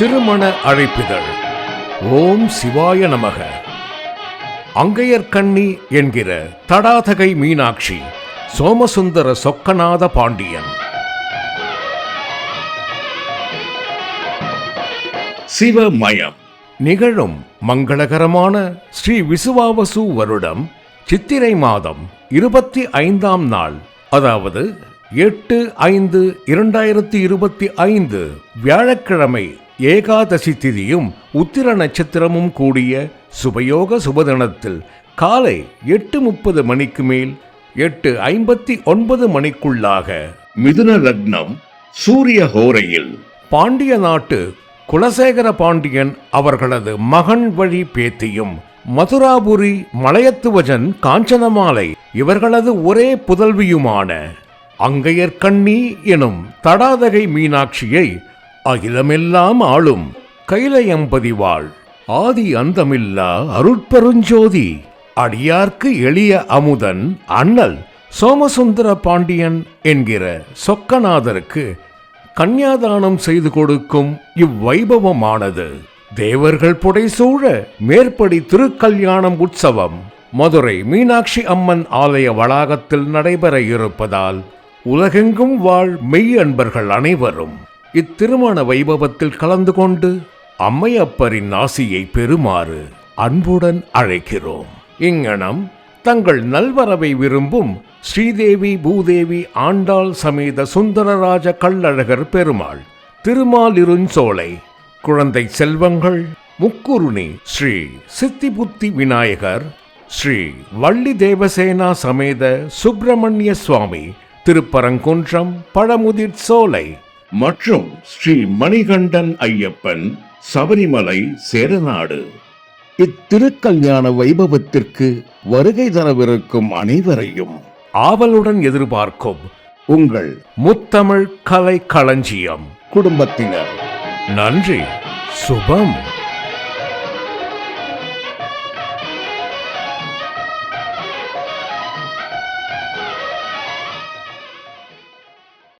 திருமண அழைப்பிதழ். ஓம் சிவாய நமக. அங்கையர்கண்ணி என்கிற தடாதகை மீனாட்சி சோமசுந்தர சொக்கநாத பாண்டியன். சிவமயம். நிகழும் மங்களகரமான ஸ்ரீ விசுவாவசு வருடம் சித்திரை மாதம் இருபத்தி ஐந்தாம் நாள் அதாவது எட்டு ஐந்து இரண்டாயிரத்தி இருபத்தி ஐந்து வியாழக்கிழமை ஏகாதசி திதியும் உத்திர நட்சத்திரமும் கூடிய சுபயோக சுபதினத்தில் காலை எட்டு முப்பது மணிக்கு மேல் எட்டு ஐம்பத்தி ஒன்பது மணிக்குள்ளாக மிதுன லக்னம் சூரிய ஹோரையில். பாண்டிய நாட்டு குலசேகர பாண்டியன் அவர்களது மகன் வழி பேத்தியும் மதுராபுரி மலையத்துவஜன் காஞ்சனமாலை இவர்களது ஒரே புதல்வியுமான அங்கையர்கண்ணி எனும் தடாதகை மீனாட்சியை அகிலமெல்லாம் ஆளும் கைலயம்பதிவாள் ஆதி அந்தமில்லா அருட்பெருஞ்சோதி. அடியார்க்கு எளிய அமுதன் அண்ணல் சோமசுந்தர பாண்டியன் என்கிற சொக்கநாதருக்கு கன்யாதானம் செய்து கொடுக்கும் இவ்வைபவமானது. தேவர்கள் புடைசூழ மேற்படி திருக்கல்யாணம் உற்சவம் மதுரை மீனாட்சி அம்மன் ஆலய வளாகத்தில் நடைபெற இருப்பதால் உலகெங்கும் வாழ் மெய் அன்பர்கள் அனைவரும் இத்திருமண வைபவத்தில் கலந்து கொண்டு அம்மையப்பரின் ஆசியை பெறுமாறு அன்புடன் அழைக்கிறோம். இங்கனம் தங்கள் நல்வரவை விரும்பும் ஸ்ரீதேவி பூதேவி ஆண்டாள் சமேத சுந்தரராஜ கள்ளழகர் பெருமாள் திருமாலிருஞ்சோலை குழந்தை செல்வங்கள் முக்குருணி ஸ்ரீ சித்திபுத்தி விநாயகர் ஸ்ரீ வள்ளி தேவசேனா சமேத சுப்பிரமணிய சுவாமி திருப்பரங்குன்றம் பழமுதிர் சோலை மற்றும் ஸ்ரீ மணிகண்டன் ஐயப்பன் சபரிமலை சேரநாடு. இத்திருக்கல்யாண வைபவத்திற்கு வருகை தரவிருக்கும் அனைவரையும் ஆவலுடன் எதிர்பார்க்கும் உங்கள் முத்தமிழ் கலை களஞ்சியம் குடும்பத்தினர். நன்றி. சுபம்.